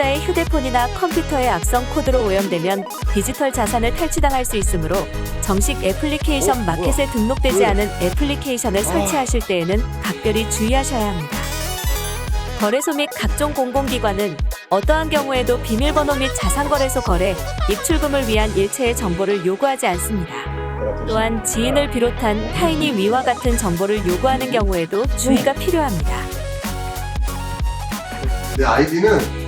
사용자의 휴대폰이나 컴퓨터의 악성 코드로 오염되면 디지털 자산을 탈취당할 수 있으므로 정식 애플리케이션 어, 마켓에 등록되지? 않은 애플리케이션을 아. 설치하실 때에는 각별히 주의하셔야 합니다. 거래소 및 각종 공공기관은 어떠한 경우에도 비밀번호 및 자산거래소 거래, 입출금을 위한 일체의 정보를 요구하지 않습니다. 또한 지인을 비롯한 타인이 위와 같은 정보를 요구하는 경우에도 주의가 필요합니다. 내 아이디는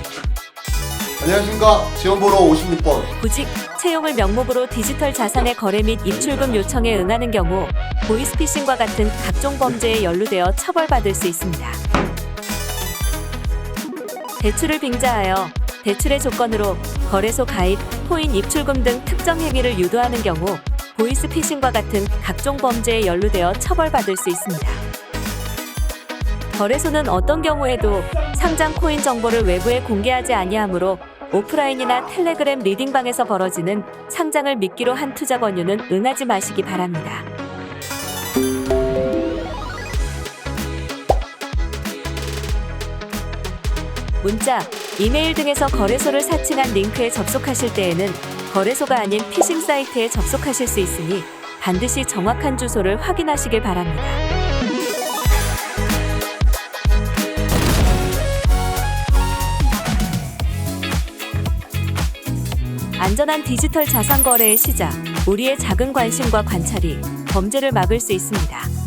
안녕하십니까 지원번호 56번 구직, 채용을 명목으로 디지털 자산의 거래 및 입출금 요청에 응하는 경우 보이스피싱과 같은 각종 범죄에 연루되어 처벌받을 수 있습니다. 대출을 빙자하여 대출의 조건으로 거래소 가입, 코인 입출금 등 특정 행위를 유도하는 경우 보이스피싱과 같은 각종 범죄에 연루되어 처벌받을 수 있습니다. 거래소는 어떤 경우에도 상장 코인 정보를 외부에 공개하지 아니하므로 오프라인이나 텔레그램 리딩방에서 벌어지는 상장을 미끼로 한 투자 권유는 응하지 마시기 바랍니다. 문자, 이메일 등에서 거래소를 사칭한 링크에 접속하실 때에는 거래소가 아닌 피싱 사이트에 접속하실 수 있으니 반드시 정확한 주소를 확인하시길 바랍니다. 안전한 디지털 자산 거래의 시작, 우리의 작은 관심과 관찰이 범죄를 막을 수 있습니다.